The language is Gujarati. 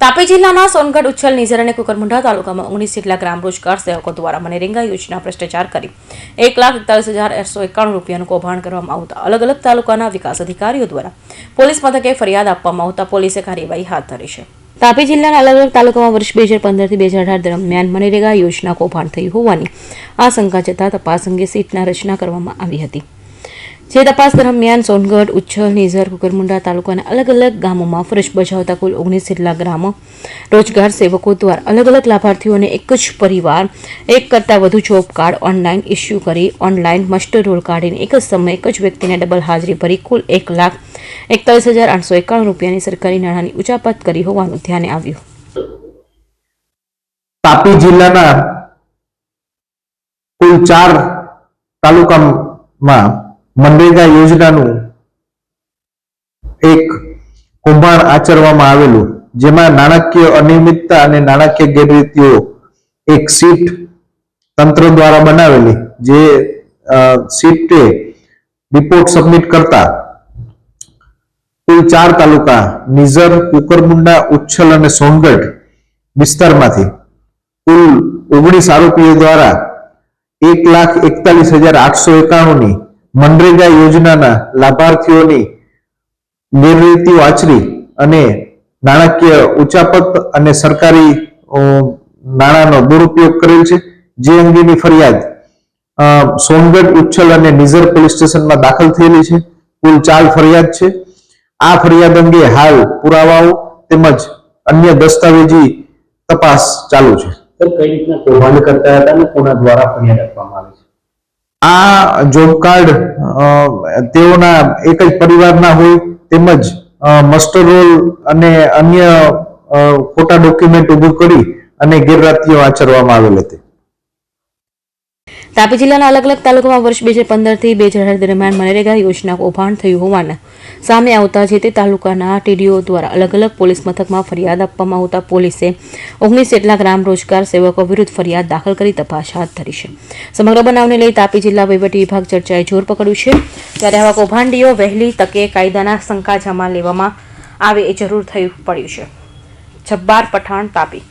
તાપી જિલ્લાના સોનગઢ ઉચ્છલ નિઝર અને કુકરમુંડા તાલુકામાં ઓગણીસ જેટલા ગ્રામ રોજગાર સેવકો દ્વારા મનરેગા યોજના ભ્રષ્ટાચાર કરી. એક લાખ એકતાલીસ હજાર એકસો એકાણું રૂપિયાનું કૌભાંડ કરવામાં આવતા અલગ અલગ તાલુકાના વિકાસ અધિકારીઓ દ્વારા પોલીસ મથકે ફરિયાદ આપવામાં આવતા પોલીસે કાર્યવાહી હાથ ધરી છે. તાપી જિલ્લાના અલગ અલગ તાલુકામાં વર્ષ બે હજાર પંદરથી બે હજાર અઢાર દરમિયાન મનરેગા યોજના કૌભાંડ થઈ હોવાની આશંકા જતા તપાસ અંગે સીટના રચના કરવામાં આવી હતી. જે તપાસ દરમિયાન સોનગઢ, ઉચ્છલ, નિઝર કુકરમુંડા તાલુકાના અલગ અલગ ગામોમાં ફરજ બજાવતા કુલ ઓગણીસ જેટલા ગ્રામો રોજગાર સેવકો દ્વારા અલગ અલગ લાભાર્થીઓને એક જ પરિવાર, એક કરતાં વધુ જોબ કાર્ડ ઓનલાઈન ઇસ્યુ કરી ઓનલાઈન મસ્ટર રોલ કાઢીને એક જ સમયે એક જ વ્યક્તિને ડબલ હાજરી ભરી કુલ એક લાખ એકતાલીસ હજાર આઠસો એકાણું રૂપિયાની સરકારી નાણાંની ઉચાપત કરી હોવાનું ધ્યાને આવ્યું. તાપી જિલ્લાના કુલ ચાર તાલુકામાં મનરેગા યોજનાનું એક કૌભાંડ આચરવામાં આવેલું. જેમાં નાણાકીય અનિયમિતતા અને નાણાકીય ગેરરીતિઓ એક સીટ તંત્ર દ્વારા બનાવેલી, જે સીટે રિપોર્ટ સબમિટ કરતા કુલ ચાર તાલુકા, નિઝર, કુકરમુંડા, ઉચ્છલ અને સોનગઢ વિસ્તારમાંથી કુલ ઓગણીસ આરોપીઓ દ્વારા એક લાખ એકતાલીસ હજાર આઠસો એકાણું ની મનરેગા યોજનાના લાભાર્થીઓની ગેરરીતિઓ આચરી અને નાણાકીય ઉચાપત અને સરકારી નાણાંનો દુરુપયોગ કરેલ છે. જે અંગેની ફરિયાદ સોનગઢ ઉચ્છલ અને નિઝર પોલીસ સ્ટેશનમાં દાખલ થયેલી છે. કુલ ચાર ફરિયાદ છે. આ ફરિયાદ અંગે હાલ પુરાવાઓ તેમજ અન્ય દસ્તાવેજી તપાસ ચાલુ છે. કઈ રીતના કૌભાંડ કરતા હતા અને કોના દ્વારા ફરિયાદ આપવામાં આવી આ જોબ કાર્ડ તેઓના એક જ પરિવારના હોય તેમજ મસ્ટર રોલ અને અન્ય ખોટા ડોક્યુમેન્ટ ઉભું કરી અને ગેરરાતીઓ આચરવામાં આવેલ હતી. તાપી જિલ્લાના અલગ અલગ તાલુકામાં વર્ષ બે હજાર પંદરથી બે હજાર અઢાર દરમિયાન મનરેગા યોજના કૌભાંડ થયું હોવાના સામે આવતા જે તે તાલુકાના ટીડીઓ દ્વારા અલગ અલગ પોલીસ મથકમાં ફરિયાદ આપવામાં આવતા પોલીસે ઓગણીસ જેટલા ગ્રામ રોજગાર સેવકો વિરુદ્ધ ફરિયાદ દાખલ કરી તપાસ હાથ ધરી છે. સમગ્ર બનાવને લઈ તાપી જિલ્લા વહીવટી વિભાગ ચર્ચાએ જોર પકડ્યું છે. ત્યારે આવા કૌભાંડીઓ વહેલી તકે કાયદાના સંકાજામાં લેવામાં આવે એ જરૂર થયું પડ્યું છે. જબ્બાર પઠાણ, તાપી.